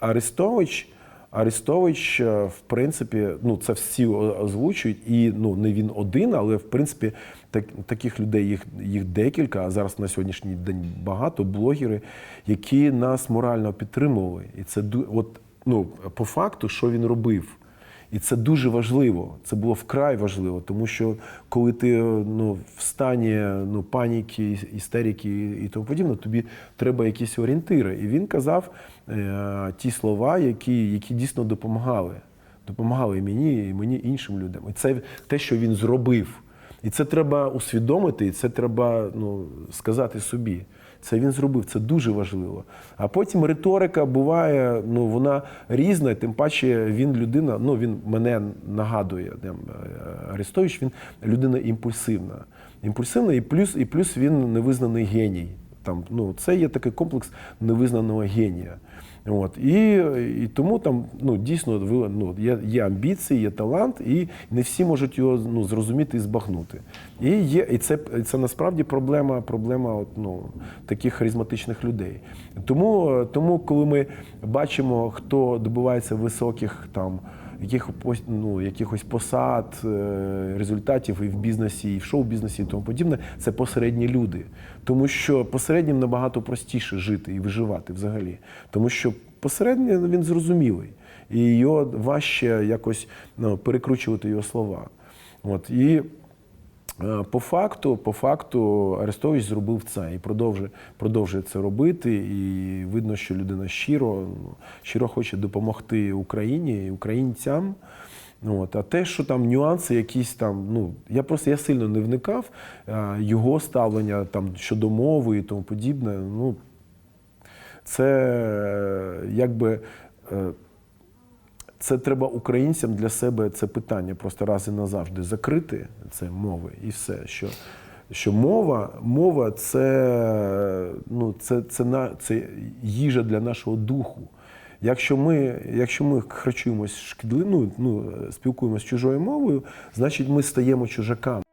Арестович, Арестович, е, в принципі, ну це всі озвучують, і ну не він один, але в принципі так, таких людей їх, їх декілька, а зараз на сьогоднішній день багато блогери, які нас морально підтримували. І це от, ну, по факту, що він робив. І це дуже важливо. Це було вкрай важливо, тому що коли ти ну, в стані ну, паніки, істерики і тому подібне, тобі треба якісь орієнтири. І він казав е, ті слова, які, які дійсно допомагали. Допомагали і мені, і мені іншим людям. І це те, що він зробив. І це треба усвідомити, і це треба ну, сказати собі. Це він зробив, це дуже важливо. А потім риторика буває, ну вона різна, тим паче він людина, ну він мене нагадує. е, Арестович, він людина імпульсивна. Імпульсивна, і плюс, і плюс він невизнаний геній. Там, ну, це є такий комплекс невизнаного генія. От. І, і тому там ну, дійсно ну, є, є амбіції, є талант, і не всі можуть його ну, зрозуміти і збагнути. І, є, і це, і це насправді проблема, проблема от, ну, таких харизматичних людей. Тому, е, тому, коли ми бачимо, хто добивається високих там. Якихось, ну, якихось посад, е, результатів і в бізнесі, і в шоу-бізнесі, і тому подібне, це посередні люди. Тому що посереднім набагато простіше жити і виживати взагалі. Тому що посередній він зрозумілий, і його важче якось ну, перекручувати його слова. От, і Е, По факту, по факту, Арестович зробив це і продовжує, продовжує це робити. І видно, що людина щиро, ну, щиро хоче допомогти Україні і українцям. Ну, От. А те, що там нюанси якісь там, ну я просто я сильно не вникав, е, його ставлення там щодо мови і тому подібне. Ну, це е, якби. е, це треба українцям для себе це питання просто раз і назавжди закрити це мови і все. Що, що мова, мова це, ну, це, це, на, це їжа для нашого духу. Якщо ми, якщо ми харчуємось шкідливо, ну, ну, спілкуємося чужою мовою, значить ми стаємо чужаками.